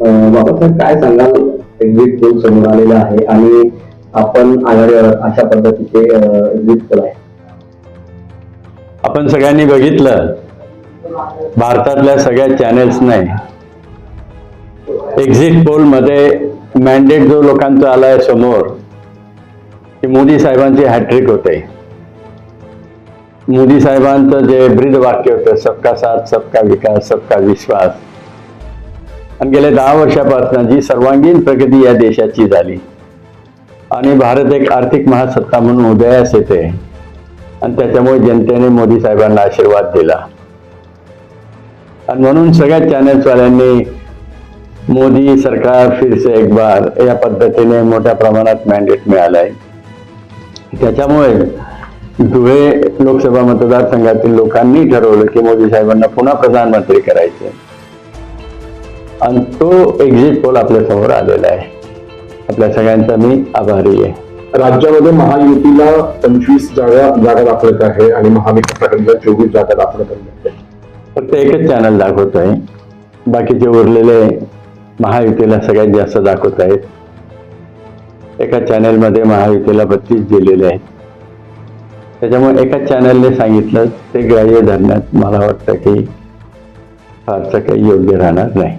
बाबासाहेब काय सांगाल? Exit poll समोर आलेला आहे आणि आपण आघाडीवर अशा पद्धतीचे एक्झिट पोल आहे. आपण सगळ्यांनी बघितलं. भारतातल्या सगळ्या चॅनेल्सने एक्झिट पोलमध्ये मॅन्डेट जो लोकांचा आलाय समोर की मोदी साहेबांची हॅट्रिक होते. मोदी साहेबांचं जे ब्रीद वाक्य होतं सबका साथ सबका विकास सबका विश्वास. आणि गेल्या दहा वर्षापासून जी सर्वांगीण प्रगती या देशाची झाली. आणि भारत एक आर्थिक महासत्ता म्हणून उदयास येते आणि त्याच्यामुळे जनतेने मोदी साहेबांना आशीर्वाद दिला. आणि म्हणून सगळ्या चॅनल्सवाल्यांनी मोदी सरकार फिरसे एक बार या पद्धतीने मोठ्या प्रमाणात मॅन्डेट मिळालंय. त्याच्यामुळे धुळे लोकसभा मतदारसंघातील लोकांनी ठरवलं की मोदी साहेबांना पुन्हा प्रधानमंत्री करायचे. आणि तो एक्झिट पोल आपल्यासमोर आलेला आहे. आपल्या सगळ्यांचा मी आभारी आहे. राज्यामध्ये महायुतीला पंचवीस जागा जागा दाखवत आहे आणि महाविकास आघाडीला चोवीस जागा दाखवत आहे. फक्त एकच चॅनल दाखवत आहे. बाकीचे उरलेले महायुतीला सगळ्यात जास्त दाखवत आहेत. एका चॅनलमध्ये महायुतीला बत्तीस दिलेले आहेत. त्याच्यामुळे एका चॅनलने सांगितलं ते ग्राह्य धरण्यात मला वाटतं की फारसं काही योग्य राहणार नाही.